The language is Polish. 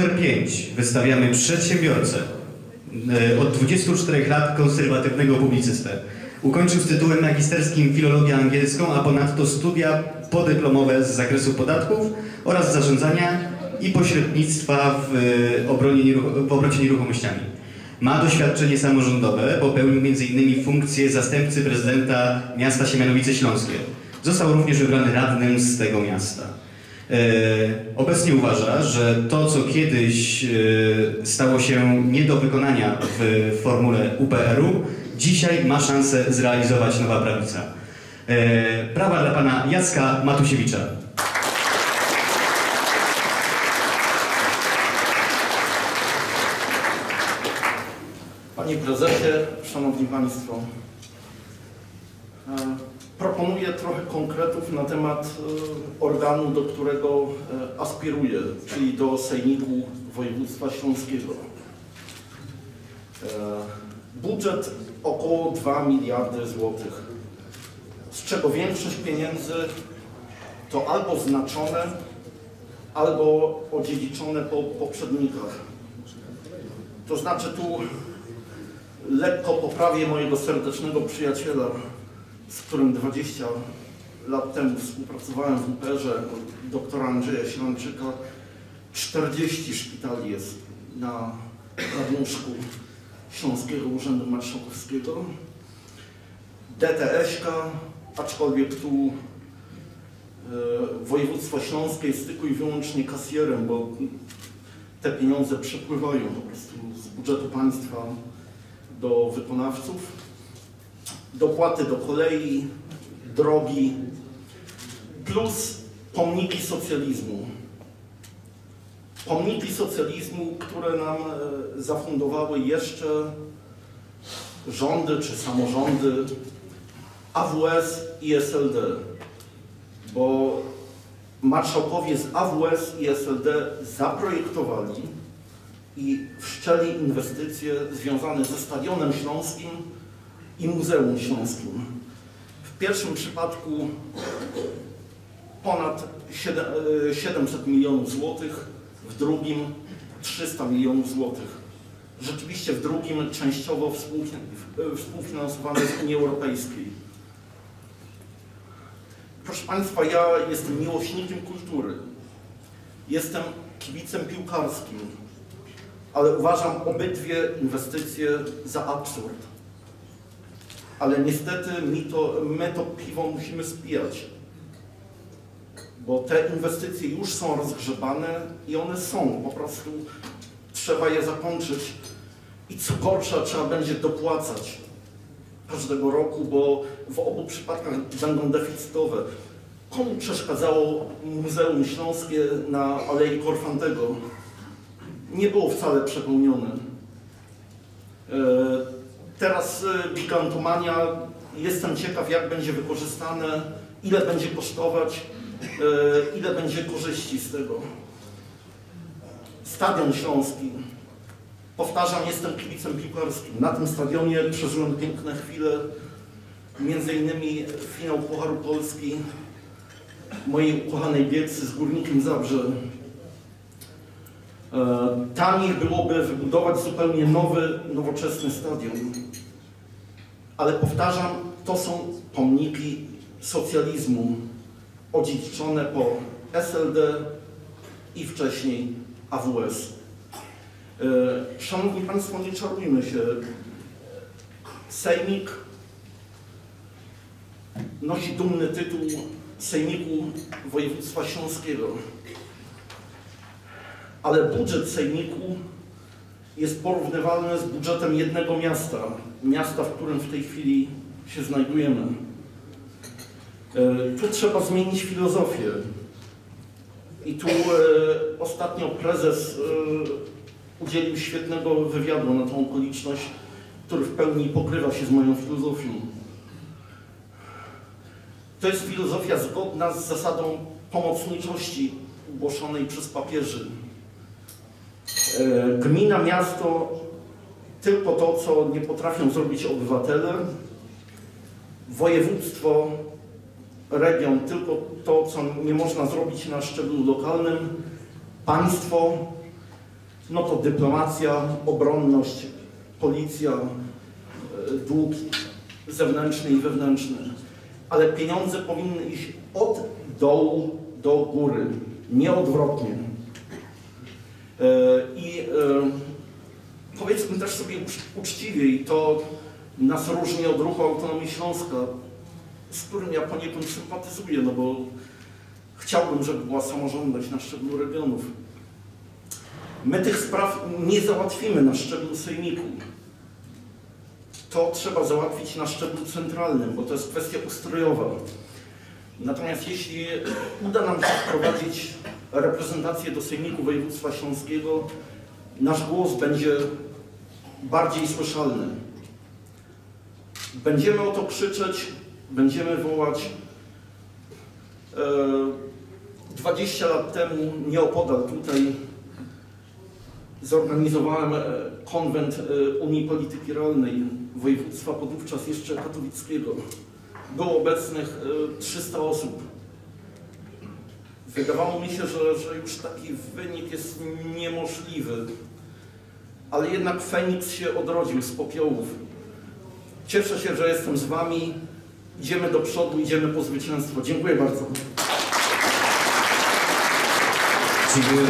numer 5 wystawiamy przedsiębiorcę. E, Od 24 lat konserwatywnego publicystę. Ukończył z tytułem magisterskim filologię angielską, a ponadto studia podyplomowe z zakresu podatków oraz zarządzania i pośrednictwa w, e, obronie w obrocie nieruchomościami. Ma doświadczenie samorządowe, bo pełnił m.in. funkcję zastępcy prezydenta miasta Siemianowice Śląskie. Został również wybrany radnym z tego miasta. E, Obecnie uważa, że to, co kiedyś e, stało się nie do wykonania w formule UPR-u, dzisiaj ma szansę zrealizować nowa prawica. E, Prawa dla pana Jacka Matusiewicza. Panie Prezesie, Szanowni Państwo, e, proponuję trochę konkretów na temat e, organu, do którego e, aspiruję, czyli do Sejmiku Województwa Śląskiego. E, Budżet około 2 miliardy złotych, z czego większość pieniędzy to albo znaczone, albo odziedziczone po poprzednikach. To znaczy tu lekko poprawię mojego serdecznego przyjaciela, z którym 20 lat temu współpracowałem w UPR-ze, doktora Andrzeja Sielanczyka. 40 szpitali jest na nadmuszku Śląskiego Urzędu Marszałkowskiego. DTS-ka, aczkolwiek tu e, województwo śląskie jest tylko i wyłącznie kasjerem, bo te pieniądze przepływają po prostu z budżetu państwa do wykonawców. Dopłaty do kolei, drogi, plus pomniki socjalizmu. Pomniki socjalizmu, które nam e, zafundowały jeszcze rządy czy samorządy AWS i SLD, bo marszałkowie z AWS i SLD zaprojektowali i wszczęli inwestycje związane ze Stadionem Śląskim i Muzeum Śląskim. W pierwszym przypadku ponad siedem- e, 700 milionów złotych, w drugim 300 milionów złotych. Rzeczywiście w drugim częściowo e, współfinansowane z Unii Europejskiej. Proszę Państwa, ja jestem miłośnikiem kultury. Jestem kibicem piłkarskim, ale uważam obydwie inwestycje za absurd. Ale niestety mi to, my to piwo musimy spijać, bo te inwestycje już są rozgrzebane i one są, po prostu trzeba je zakończyć i co gorsza trzeba będzie dopłacać każdego roku, bo w obu przypadkach będą deficytowe. Komu przeszkadzało Muzeum Śląskie na Alei Korfantego? Nie było wcale przepełnione. Teraz gigantomania. Jestem ciekaw, jak będzie wykorzystane, ile będzie kosztować, e, ile będzie korzyści z tego. Stadion Śląski. Powtarzam, jestem kibicem piłkarskim. Na tym stadionie przeżyłem piękne chwile, między innymi finał Pucharu Polski mojej ukochanej Bielcy z Górnikiem Zabrze. Taniej byłoby wybudować zupełnie nowy, nowoczesny stadion. Ale powtarzam, to są pomniki socjalizmu odziedziczone po SLD i wcześniej AWS. E, Szanowni Państwo, nie czarujmy się. Sejmik nosi dumny tytuł Sejmiku Województwa Śląskiego. Ale budżet Sejmiku jest porównywalny z budżetem jednego miasta, miasta, w którym w tej chwili się znajdujemy. E, Tu trzeba zmienić filozofię. I tu e, ostatnio prezes e, udzielił świetnego wywiadu na tą okoliczność, który w pełni pokrywa się z moją filozofią. To jest filozofia zgodna z zasadą pomocniczości głoszonej przez papieży. E, Gmina, miasto, tylko to, co nie potrafią zrobić obywatele, województwo, region, tylko to, co nie można zrobić na szczeblu lokalnym, państwo, no to dyplomacja, obronność, policja, e, dług zewnętrzny i wewnętrzny. Ale pieniądze powinny iść od dołu do góry, nie odwrotnie. Uczciwie, i to nas różni od ruchu Autonomii Śląska, z którym ja poniekąd sympatyzuję, no bo chciałbym, żeby była samorządność na szczeblu regionów. My tych spraw nie załatwimy na szczeblu sejmiku. To trzeba załatwić na szczeblu centralnym, bo to jest kwestia ustrojowa. Natomiast jeśli uda nam się wprowadzić reprezentację do Sejmiku Województwa Śląskiego, nasz głos będzie bardziej słyszalny. Będziemy o to krzyczeć, będziemy wołać. E, 20 lat temu nieopodal tutaj zorganizowałem e, konwent e, Unii Polityki Rolnej województwa podówczas jeszcze katowickiego. Było obecnych e, 300 osób. Wydawało mi się, że, że już taki wynik jest niemożliwy. Ale jednak Feniks się odrodził z popiołów. Cieszę się, że jestem z Wami. Idziemy do przodu, idziemy po zwycięstwo. Dziękuję bardzo. Dziękuję.